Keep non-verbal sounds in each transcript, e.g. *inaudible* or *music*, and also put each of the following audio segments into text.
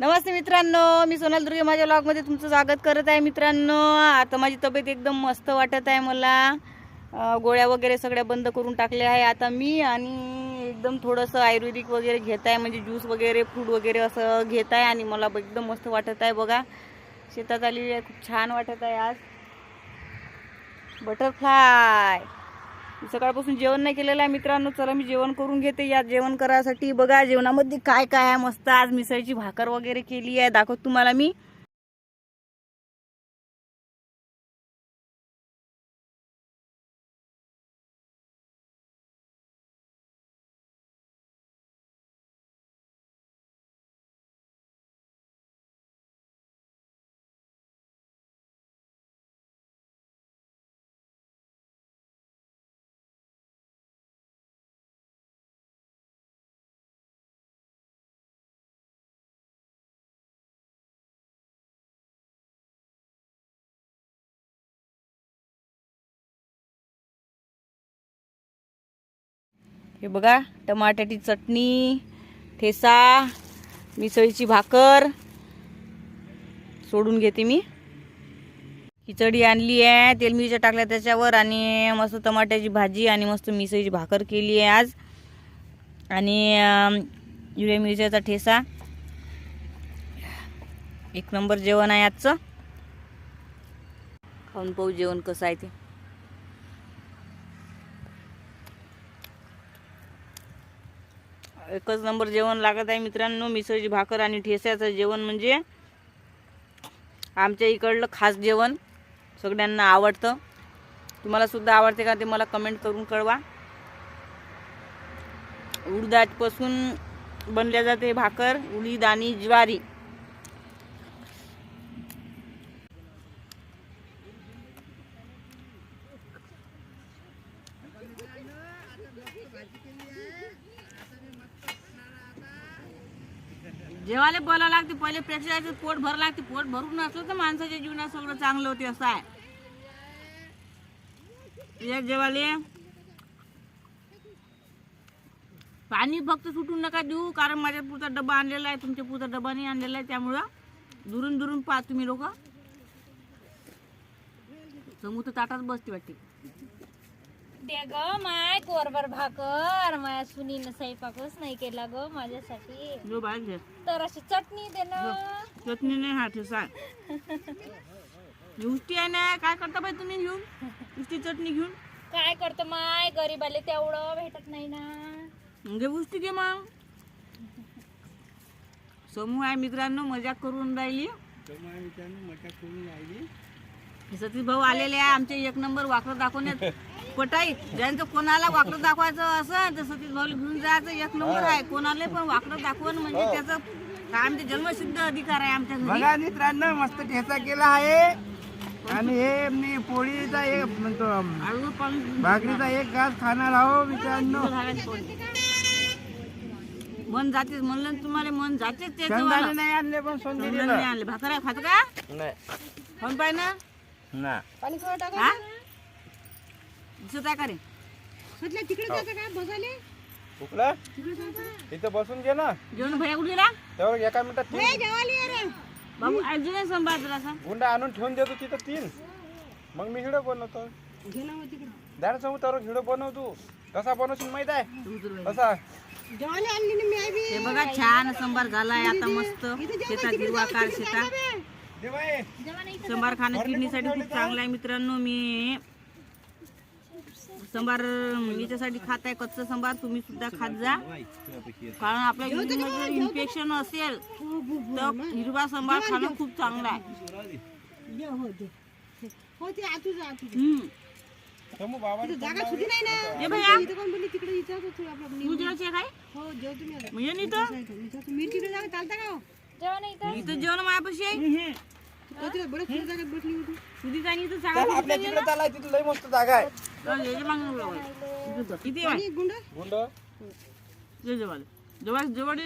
नमस्ते मित्रांनो मी सोनाल दुर्गे माझ्या ब्लॉगमध्ये तुमचं स्वागत करत आहे मित्रांनो. आता माझी तब्येत एकदम मस्त वाटत आहे मला. गोळ्या वगैरे सगळ्या बंद करून टाकल्या आहे आता मी आणि एकदम थोडंसं आयुर्वेदिक वगैरे घेत आहे म्हणजे ज्यूस वगैरे फ्रूट वगैरे असं घेत आहे आणि मला एकदम मस्त वाटत आहे बघा. शेतात आलेली आहे खूप छान वाटत आहे आज. बटरफ्लाय सकाळपासून जेवण नाही केलेलं आहे मित्रांनो. चला मी जेवण करून घेते. या जेवण करायसाठी बघा जेवणामध्ये काय काय आहे मस्त. आज मिसळची भाकर वगैरे केली आहे. दाखवत तुम्हाला मी. हे बघा टमाट्याची चटणी ठेसा मिसळीची भाकर. सोडून घेते मी. खिचडी आणली आहे तेल मिरच्या टाकल्या त्याच्यावर आणि मस्त टमाट्याची भाजी आणि मस्त मिसळीची भाकर केली आहे आज. आणि हिरव्या मिरच्याचा ठेसा. एक नंबर जेवण आहे आजचं. खाऊन पाहू जेवण कसं आहे ते. एकच नंबर जेवण लागत आहे मित्रांनो. मिसळची भाकर आणि ठेस्याचं जेवण म्हणजे आमच्या इकडलं खास जेवण सगळ्यांना आवडतं. तुम्हाला सुद्धा आवडते का ते मला कमेंट करून कळवा. उडदापासून बनल्या जाते भाकर उडीद आणि ज्वारी. जेवायला बोलावं लागते पहिले प्रेक्षकाचं पोट भरावं लागते पोट भरून नसलं तर माणसाच्या जीवनात सगळं चांगलं होते असं आहे. या जेवाले पाणी फक्त सुटून नका देऊ कारण माझ्या पुरता डबा आणलेला आहे तुमच्या पुरता डबा नाही आणलेला आहे त्यामुळं दुरून दुरून पाहा तुम्ही लोक. समूह तर ताटात बसते वाटते. दे ग माय कोरभर भाकर माझ्या सुनीनं स्वयंपाकच नाही केला ग माझ्यासाठी. जो तर अशी चटणी दे ना. चटणी नाही हा ठेसा *laughs* उष्टी आहे ना काय करता बाई तुम्ही घेऊन? उष्टी चटणी घेऊन? काय करतो माय? गरीबाले तेवढं भेटत नाही ना. घे उष्टी घे मग. समूह आहे मित्रांनो मजाक करून राहिली. हे सतीश भाऊ आलेले आहे आमचे एक नंबर वाकडं दाखवण्यात पटाई ज्यांचं कोणाला वाकडं दाखवायचं असं तर सतीश भाऊ घेऊन जायचं एक नंबर आहे. कोणाला पण वाकडं दाखवणं म्हणजे त्याचं काय आमचे जन्मसिद्ध अधिकार आहे आमच्या घरी. बघा मित्रांनो मस्त ठेचा केला आहे. आणि हे मी पोळीचा एक म्हणतो आळू पण भाकरीचा एक घास खाणार आहो मित्रांनो. मन जातेच म्हणलं ना तुम्हाला मन जातेच ते शेंगदाणे नाही आणले पण सोंदे दिलं. आणले. भाकर खात का? नाही. खाऊन पाय ना. ना. हा? दिसत आहे का? रे कुठला? इथं बसून घे ना. जेवण भया कुठे गेला? त्यावर एका मिनिटात तीन बाबू अजून नाही संभाळ जरा असा गुंडा आणून ठेवून देतो तिथं तीन. मग मी हिडो बनवतो. द्या समोर त्यावर हिडो बनवतो. कसा बनवशील माहीत आहे? कसा? हे बघा छान संभार झालाय आता मस्त. शेतात हिरवाकार शेतात. दे बाई. संभार खाणं किडनीसाठी खूप चांगलं आहे मित्रांनो मी संभार याच्यासाठी खात आहे कच्चं संभार तुम्ही सुद्धा खात जा. कारण आपल्या किडनीमध्ये इन्फेक्शन असेल तर हिरवा संभार खाणं खूप चांगलं आहे. जेवण मायापाशी आहे. तुझी काय इथं सांगा आपल्या तिकडे चालाय तिथं लय मस्त जागा आहे. किती आहे? गुंड? जे. जेवायला जेव्हा जेवढे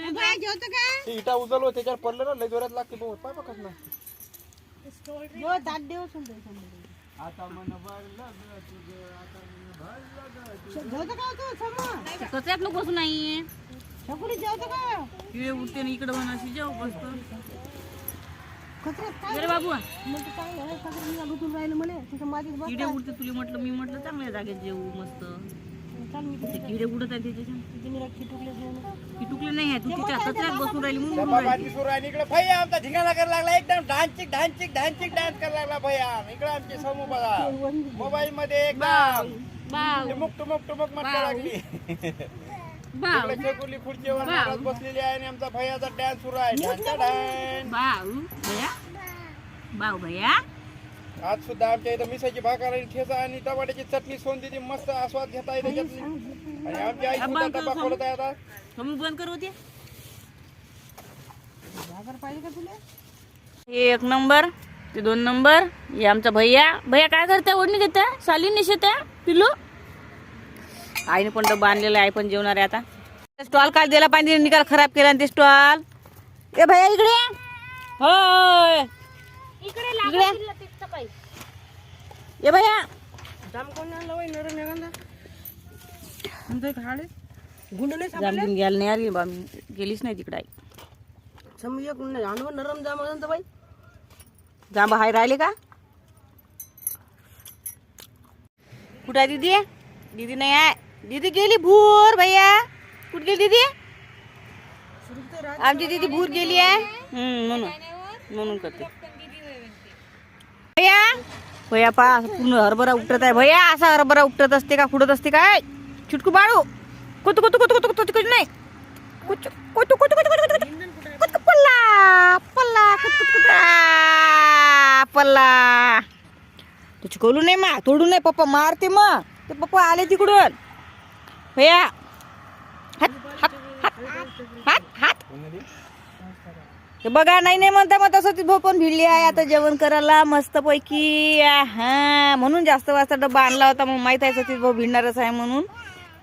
ते इटा त्याच्यावर पडलं ना लय जोरात लागते बहुत पाय बघ कसं आता मन भरलं ग तुझं, आता मन भरलं ग तुझं. कचऱ्यात लोक नाही किडे उठते ना इकडं म्हणाशी जेव बसतो. बाबू. किडे उडते तुला म्हटलं मी म्हटलं चांगल्या जागेत जेऊ मस्त. ते किडे उडत आहे त्याच्या किटुकले नाही आहे तू तिच्या कचऱ्यात बसून राहिली म्हणून राहिली. सुरू आहे इकडे भैया आमचा धिंगाणा करायला लागला. एकदम ढांचिक ढांचिक ढांचिक डान्स करायला लागला भैया. इकडे आमचे समूह बघा. मोबाईल मध्ये एकदम. टुमुक टुमुक टुमुक म्हटलं लागली. बाव. इकडे शेकुली खुर्चीवर नाराज बसलेली आहे आणि आमचा भैयाचा डान्स सुरू आहे. ढांचा डान्स बाव. भैया. बाव भैया. आज सुद्धा आमच्या इथं मिसाची भाकर आणि ठेचा आणि टमाट्याची चटणी सोंदीची मस्त आस्वाद घेता येते त्याच्यातली. आणि आमची आई सुद्धा डबा खोलत आहे आता. बंद करू ते हे एक नंबर ते दोन नंबर हे आमचा भैया. भैया काय करते ओढणी घेते साली निशेत पिलू आईने पण डब्बा आणलेला आहे पण जेवणार आहे आता. स्टॉल काल दिला पाणी निकाल खराब केला आणि ते स्टॉल ए भैया इकडे होय. इकडे ए भैया. जामून घ्यायला नाही आली बा मी गेलीच नाही तिकडे आई. जांबा हाय राहिले का? कुठं आहे दीदी? दीदी नाही आहे? दीदी गेली भूर भैया कुठे गेली दीदी आमची दीदी भूर गेली आहे म्हणून म्हणून करते भैया भैया पा पूर्ण हरभरा उपटत आहे भैया असा हरभरा उपटत असते का फुटत असते काय चुटकू बाळू कुतू कुतू कुतू कुतू कुतू कुतू नाही कुचू कुतू कुतू कुतू कुतू कुतू कुतू पल्ला पल्ला कुत कुत कुत पल्ला तू चिकवलू नाही मा तोडू नाही पप्पा मारते मग ते पप्पा आले तिकडून भैया हात हात हात हात हात बघा नाही नाही म्हणता मग तसं ती भाऊ पण भिडली आहे. आता जेवण करायला मस्त पैकी हा म्हणून जास्त वाजता डब्बा आणला होता. मग माहीत आहे ती भाऊ भिडणारच आहे म्हणून.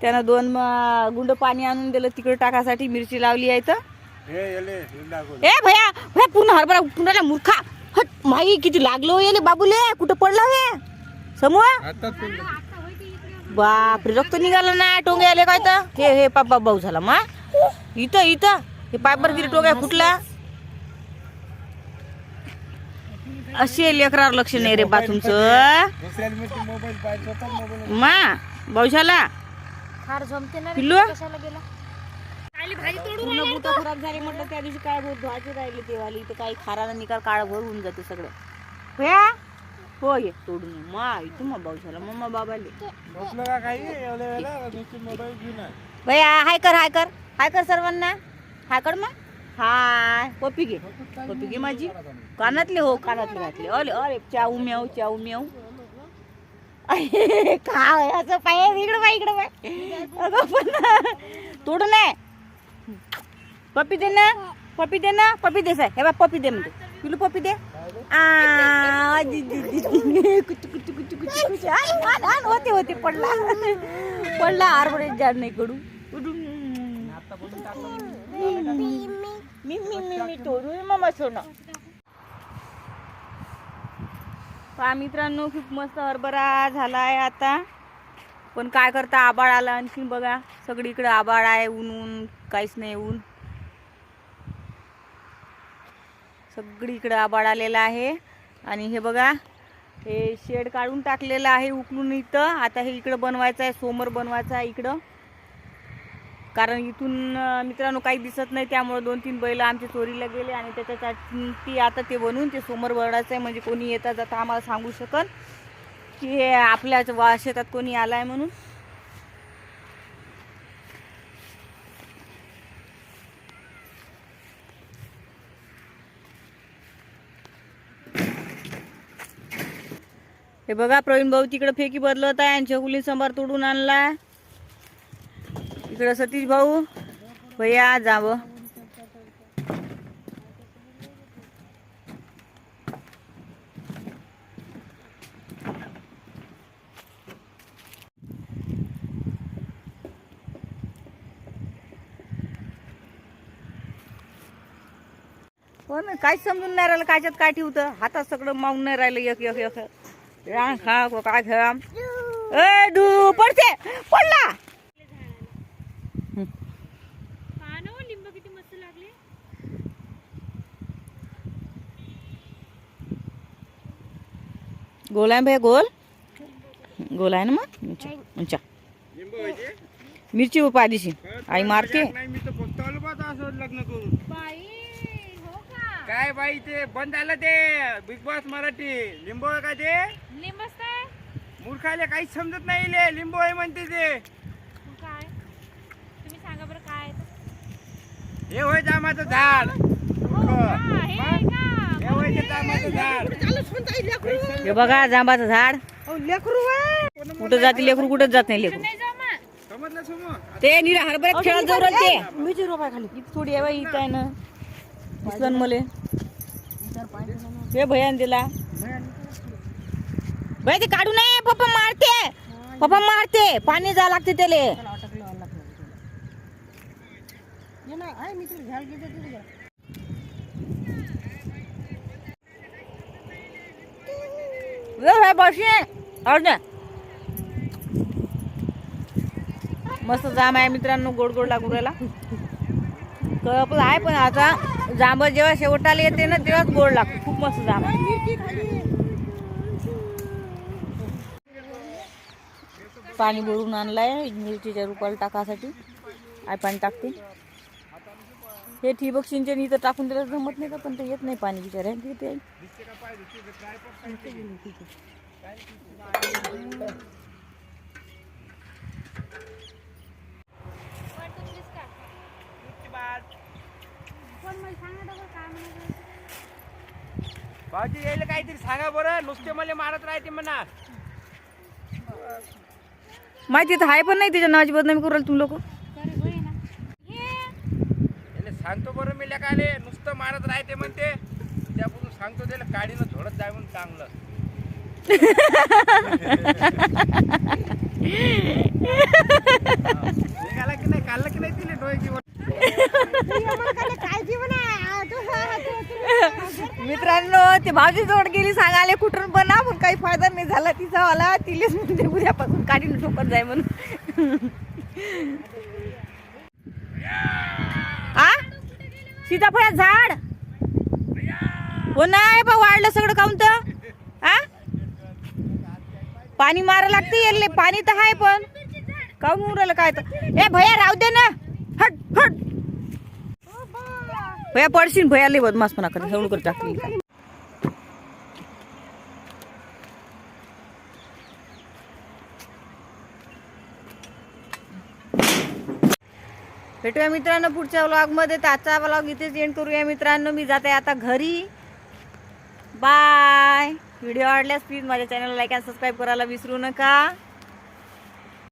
त्यानं दोन गुंड पाणी आणून दिलं तिकडे टाकासाठी. मिरची लावली आहे तर. ए भया भया पूर्ण हरभरा राहिला मूर्खा. हट माई किती लागलो हो येले बाबूले. कुठं पडला हे? समूह. बापरे रक्त निघालं ना टोंगे आले काय तर? हे हे पापा भाऊ झाला मा. इथं इथं. हे पायपर किती टोंग्या फुटला. असे लेकरावर लक्ष नाही रे बा तुमचं. मा भाऊ झाला फार जमते ना रे, पिल्लू. खराब झाली म्हटलं त्या दिवशी काय बोट धुवायची राहिली तेवाली तर काही खारानं निकाल काळ भर होऊन जाते सगळं. भया हो ये तोडून ये. मा इथं मग भाऊ झाला. मम्मा बाबाले. बसलो का काही? एवढ्या वेळेला नुसती मोबाईल घेऊन आहे. भैया हाय कर हाय कर. हाय कर सर्वांना. हाय कर मग हाय. पप्पी घे. पप्पी घे माझी. कानातले हो कानातले घातले. अरे अरे चाऊ म्याऊ चाऊ म्याऊ. अरे, काय असं पाय इकडं पाय इकडं पाय. अगं पण तोड नाही पप्पी दे ना. पप्पी दे ना. पप्पी दे साय हे बा पप्पी दे म्हणते. पिलू पप्पी दे. होते होते पडला पडला आरबडे जाड नाही कडू मी मी तोडू मामा सोनं पहा मित्रांनो खूप मस्त हरभरा झाला आहे आता. पण काय करता आबाळ आला आणखीन बघा. सगळीकडे आबाळ आहे ऊन ऊन काहीच नाही ऊन. सगळीकडे आबाड आलेला आहे. आणि हे बघा हे शेड काढून टाकलेलं आहे उकळून इथं. आता हे इकडं बनवायचं आहे समोर बनवायचं आहे इकडं. कारण इथून मित्रांनो काही दिसत नाही त्यामुळे दोन तीन बैल आमचे चोरीला गेले आणि त्याच्यासाठी आता ते बनवून ते समोर बनवायचं आहे. म्हणजे कोणी येता जाता आम्हाला सांगू शकल की हे आपल्या वा शेतात कोणी आलाय म्हणून. हे बघा प्रवीण भाऊ तिकडे फेकी बदलत आहे आणि चकुली सांबार तोडून आणला. इकडं सतीश भाऊ भैया जावं. हो ना काहीच समजून नाही राहिलं कायच्यात काय ठेवतं? हातात सगळं मावून नाही राहिलं एक एक एक रान खा को काय खेळा ए दू पडते पडला. गोल आहे भाई गोल? गोल आहे ना मग? उंचा मिरची उपाय दिशी आई मारते. लग्न करून. काय बाई ते बंद झालं ते. Bigg Boss Marathi. लिंबू आहे का ते? लिंबस काय मूर्खाले काहीच समजत नाही ले लिंबू आहे म्हणते ते. मग काय? तुम्ही सांगा बरं काय आहे ते. हे होय जामाचं झाड. हो का? हे आहे का? हे होय ते जामाचं झाड. हे बघा जांबाचं झाड. कुठं जाते लेकरू कुठंच जात नाही लेकरू. नाही समजलं ते निरा हरभऱ्यात खेळत जाऊ राहिले. ते थोडी आहे बाई इथं आहे ना. दिसलं ना मले. हे भयान दिला. भया ते काढू नये पप्पा मारते. पप्पा मारते. पाणी जा लागते त्याले. बशी अर्ज मस्त जाम आहे मित्रांनो गोड गोड लागू राहिला. कप आहे पण आता. जांब जेव्हा शेवटाला येते ना तेव्हाच गोड लागतो. खूप मस्त जांब पाणी भरून आणलाय मिरचीच्या रुपाला टाकासाठी. आय पाणी टाकते. हे ठिबक सिंचन इथं टाकून दिलं जमत नाही का? पण ते येत नाही पाणी बिचारे ते वन भाऊजी यायला काहीतरी सांगा बरं. नुसते मला मारत राहते म्हणा. माहिती तर आहे पण नाही त्याच्या नावाची बदनामी करू तुम्ही लोक. हे सांगतो बरं मी लेकाले. नुसतं मारत राहते म्हणते. त्यापासून सांगतो त्याला काडीनं झोडत जाय म्हणून चांगलं. *laughs* निघाला की नाही? काढलं की नाही तिने डोळ्याची वर *laughs* मित्रांनो ते भाऊजी जोड गेली सांगाले कुठून बना पण काही फायदा नाही झाला. तिचा वाला तिलेच म्हणते उद्यापासून काढीन ठोकत जाय म्हणून. आ? सीताफळ झाड? हो नाही बा वाढलं सगळं काऊन तर? आ? पाणी मारा लागते येले पाणी तर आहे पण. काऊन उरलं काय तर? ए भैया राहू दे ना. हट हट. भैया पडशील भया लय बदमाश म्हणा करते सगळं टाकली. भेटूया मित्रांनो पुढच्या व्लॉगमध्ये तर आजचा व्लॉग इथेच एंड करूया मित्रांनो. मी जाते आता घरी. बाय व्हिडिओ आवडल्यास प्लीज माझ्या चॅनलला लाईक आणि सबस्क्राईब करायला विसरू नका.